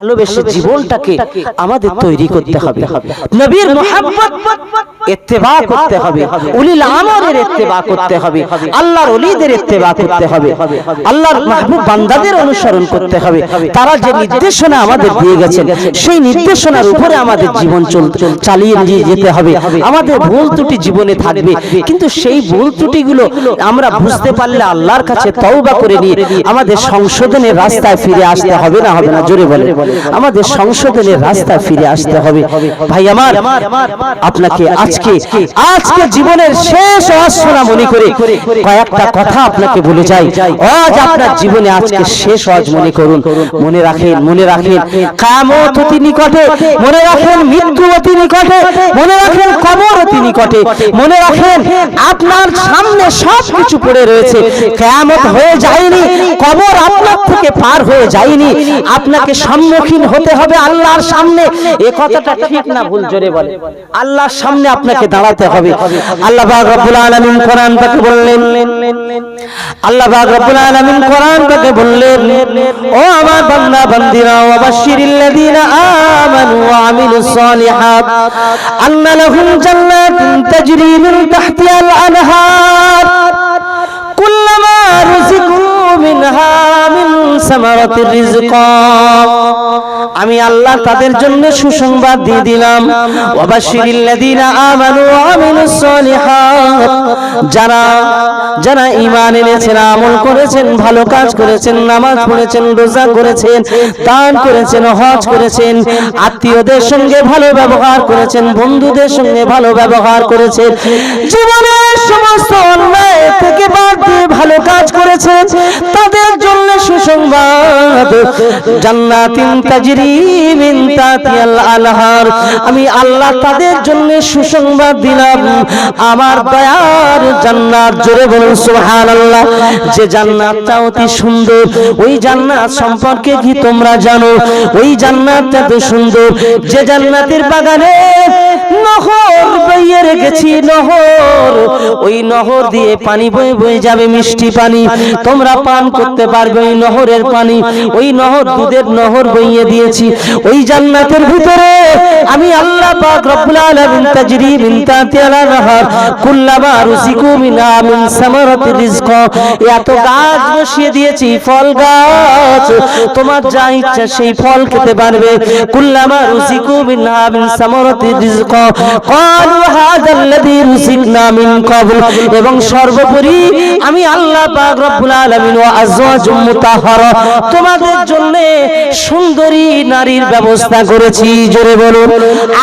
ভালোবেসে জীবনটাকে আমাদের তৈরি করতে হবে। নবীর মোহাম্মদ ইত্তেবা করতে হবে। উলিল আমরের ইত্তেবা করতে হবে। আল্লাহর ওলিদের ইত্তেবা করতে হবে। আল্লাহর মাহবুব বান্দাদের অনুসরণ করতে হবে। তারা যে নির্দেশনা আমাদের দিয়ে গেছেন সেই নির্দেশনার উপরে আমাদের জীবন চল চালিয়ে নিয়ে যেতে হবে। আমাদের ভুল ত্রুটি জীবনে থাকবে। কিন্তু সেই ভুল ত্রুটিগুলো আমরা বুঝতে পারলে আল্লাহর কাছে তওবা করে নিয়ে আমাদের সংশোধনের রাস্তায় ফিরে আসতে হবে না হবে না জোরে বলে আমাদের সংশোধনের রাস্তায় ফিরে আসতে হবে। ভাই আমার আপনাকে আজকে আজকে জীবনের শেষ অশোনা মনে করে কয়েকটা কথা আপনাকে বলে যাই। আজ আপনার জীবনে আজকে শেষ আজ মনে করুন। মনে রাখেন মনে রাখেন। কামত অতি নিকটে মনে রাখেন মৃত্যু অতি নিকটে মনে রাখেন কবর অতি নিকটে মনে রাখেন আপনার সামনে সব কিছু পড়ে রয়েছে। কেয়ামত হয়ে যায়নি কবর আপনার থেকে পার হয়ে যায়নি। আপনাকে সম্মুখীন হতে হবে আল্লাহর সামনে। এ কথাটা ঠিক না ভুল, জোরে বলে। আল্লাহর সামনে আপনাকে দাঁড়াতে হবে। আল্লাহ পাক রব্বুল আলামিন কোরআন পাকে বললেন, আল্লাহ পাক রব্বুল আলামিন কোরআন পাকে বললেন, ও আমার বান্দা, বান্দিরা ওয়া বাশশিরিল লাযিনা আমানু ওয়া আমিলুস সালিহাত, আন্না লাহুম জান্নাতুন তাজরি মিন তাহতিহাল আনহার, কুল্লামা রুজিকু মিনহা মিন সামারাতির রিজকা আমি আল্লাহ তাদের জন্য সুসংবাদ দিয়ে দিলাম। যারা যারা ঈমান এনেছেন, আমল করেছেন, ভালো কাজ করেছেন, নামাজ পড়েছেন, রোজা করেছেন, দান করেছেন, হজ করেছেন, আত্মীয়দের সঙ্গে ভালো ব্যবহার করেছেন, বন্ধুদের সঙ্গে ভালো ব্যবহার করেছেন, জীবনের সমস্ত অন্যায় থেকে বাদ দিয়ে ভালো কাজ করেছেন, তাদের জন্য সুসংবাদ। জান্নাতিন আমি আল্লাহ তাদের জন্য সুসংবাদ দিলাম। আমার দয়ার জান্নাত, জোরে বলুন সুবহানাল্লাহ। যে জান্নাতটা অতি সুন্দর, ওই জান্নাত সম্পর্কে কি তোমরা জানো? ওই জান্নাতটা তো সুন্দর। যে জান্নাতের বাগানে নহর বইয়ে রেখেছি, নহর। ওই নহর দিয়ে পানি বয়ে বয়ে যাবে মিষ্টি পানি। তোমরা পান করতে পারবে নহরের পানি, ওই নহর দুধের নহর বইয়ে দিয়েছি। ওই জান্নাতের ভিতরে আমি আল্লাহ পাক রব্বুল আলামিন তাজরি মিন তাহতিহাল আনহার কুল্লামা রুজিকু মিনা মিন সামারাতি রিজক এত গাছ বসিয়ে দিয়েছি, ফল গাছ। তোমার যা ইচ্ছা সেই ফল খেতে পারবে। কুল্লামা রুজিকু মিনা মিন সামারাতি রিজক ক্বালু হাযাল্লাযী রুজিকনা মিন ক্বাবল। এবং সর্বোপরি আমি আল্লাহ পাক রব্বুল আলামিন ওয়া আজওয়াজুম মুতাহহারা তোমাদের জন্য সুন্দরী নারীর ব্যবস্থা করেছি, জোরে বলুন।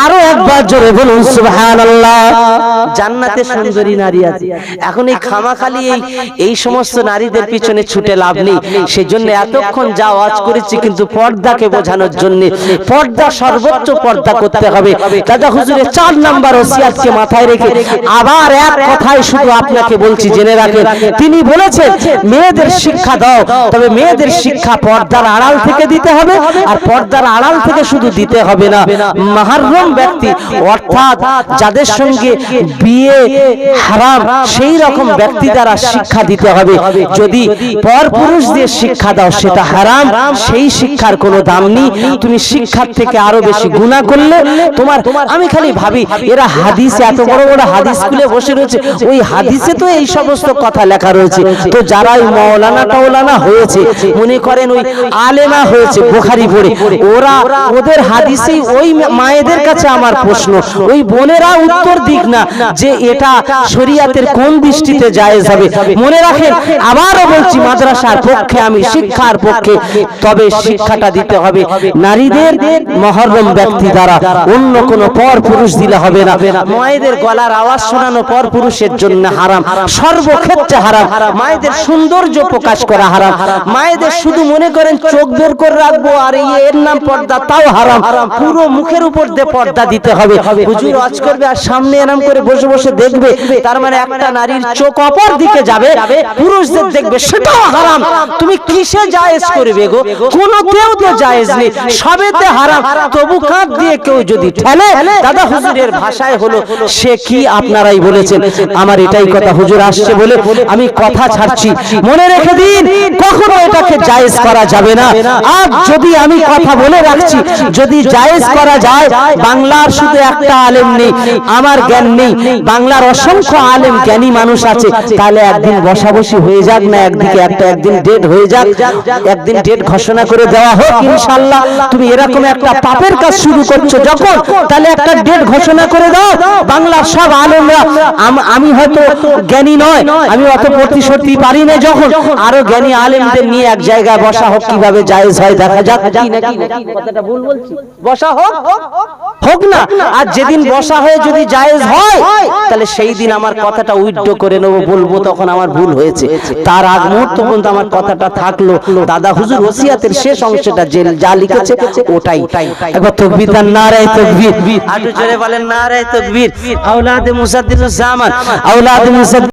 আরও একবার জোরে বলুন, সুবহানাল্লাহ। জান্নাতে সুন্দরী নারী আছে। এখন এই খামাখালি, এই এই সমস্ত নারীদের পিছনে ছুটে লাভ নেই। সেজন্য এতক্ষণ যা ওয়াজ করেছি কিন্তু পর্দাকে বোঝানোর জন্য, পর্দা সর্বোচ্চ পর্দা করতে হবে। দাদা হুজুরের চার নাম্বার ওসিয়াতকে মাথায় রেখে আবার এক কথাই শুধু আপনাকে বলছি, জেনে রাখেন। তিনি বলেছেন, মেয়েদের শিক্ষা দাও, তবে মেয়েদের শিক্ষা পর্দার আড়াল থেকে দিতে হবে আর পর্দার আড়াল থেকে শুধু দিতে হবে না। মাহারম ব্যক্তি অর্থাৎ যাদের সঙ্গে বিয়ে হারাম সেই রকম ব্যক্তি দ্বারা শিক্ষা দিতে হবে। যদি পর পুরুষ দিয়ে শিক্ষা দাও সেটা হারাম সেই শিক্ষার কোনো দাম নেই। তুমি শিক্ষার থেকে আরও বেশি গুণা করলে তোমার আমি খালি ভাবি এরা হাদিসে এত বড় বড় হাদিস খুলে বসে রয়েছে। ওই হাদিসে তো এই সমস্ত কথা লেখা রয়েছে। তো যারা ওই মৌলানা টাওলানা হয়েছে মনে করেন ওই আলেমা হয়েছে বোখারি পড়ে। ওরা ওদের হাদিসেই ওই মায়েদের কাছে আমার প্রশ্ন। ওই বোনেরা উত্তর দিক না যে এটা শরিয়াতের কোন দৃষ্টিতে জায়েজ হবে? মনে রাখেন আবারও বলছি মাদ্রাসার পক্ষে আমি শিক্ষার পক্ষে তবে শিক্ষাটা দিতে হবে। নারীদের মহরম ব্যক্তি দ্বারা অন্য কোন পর পুরুষ দিলে হবে না। মায়েদের গলার আওয়াজ শোনানো পর পুরুষের জন্য হারাম। সর্বক্ষেত্রে হারাম। মায়েদের সৌন্দর্য প্রকাশ করা হারাম মায়েদের শুধু মনে করেন চোখ বের করে রাখব আর এর নাম পর্দা তাও হারাম। পুরো মুখের উপর দিয়ে পর্দা দিতে হবে। হুজুর ওয়াজ করবে আর সামনে এরম করে বসে বসে দেখবে তার মানে একটা নারীর চোখ অপর দিকে যাবে পুরুষদের দেখবে সেটাও হারাম। তুমি কিসে জায়েজ করবে গো? কোনোতেও তো জায়েজ নেই। সবেতে হারাম। তবু কাঁধ দিয়ে কেউ যদি ঠেলে? দাদা হুজুরের ভাষায় হলো সে কি আপনারাই বলেছেন? আমার এটাই কথা হুজুর আসছে বলে আমি কথা ছাড়ছি। মনে রেখে দিন কখনো এটাকে জায়েজ করা যাবে না। আর যদি আমি কথা বলে রাখছি, যদি জায়েজ করা যায়, বাংলার শুধু একটা আলেম নেই, আমার জ্ঞান নেই, বাংলার অসংখ্য আলেম জ্ঞানী মানুষ আছে, তাহলে একদিন বসাবসি হয়ে যাক না, একদিকে একটা, একদিন ডেট হয়ে যাক, একদিন ডেট ঘোষণা করে দেওয়া হোক ইনশাল্লাহ তুমি এরকম একটা পাপের কাজ শুরু করছ যখন, তাহলে একটা ডেট ঘোষণা করে দাও, বাংলার সব আলেমরা। আমি হয়তো জ্ঞানী নয়, আমি অত প্রতিশ্রুতি পারি না যখন, আরও জ্ঞানী আলেমদের নিয়ে এক জায়গায় বসা হোক কীভাবে জায়েজ হয় দেখা যাক। কথাটা ভুল বলছি। বসা হোক হোক না আর যেদিন বসা হয়ে যদি জায়েজ হয় তাহলে সেই দিন আমার কথাটা উইথড্র করে নেব বলব তখন আমার ভুল হয়েছে। তার আগ মুহূর্ত পর্যন্ত আমার কথাটা থাকল। দাদা হুজুর ওসিয়াতের শেষ অংশটা যে যা লিখেছে ওটাই। একবার তকবীর তার নারায় তকবীর। আটু জোরে বলেন নারায় তকবীর। আওলাদে মুসাদ্দিদুজ জামান আওলাদে মুসাদ্দিদ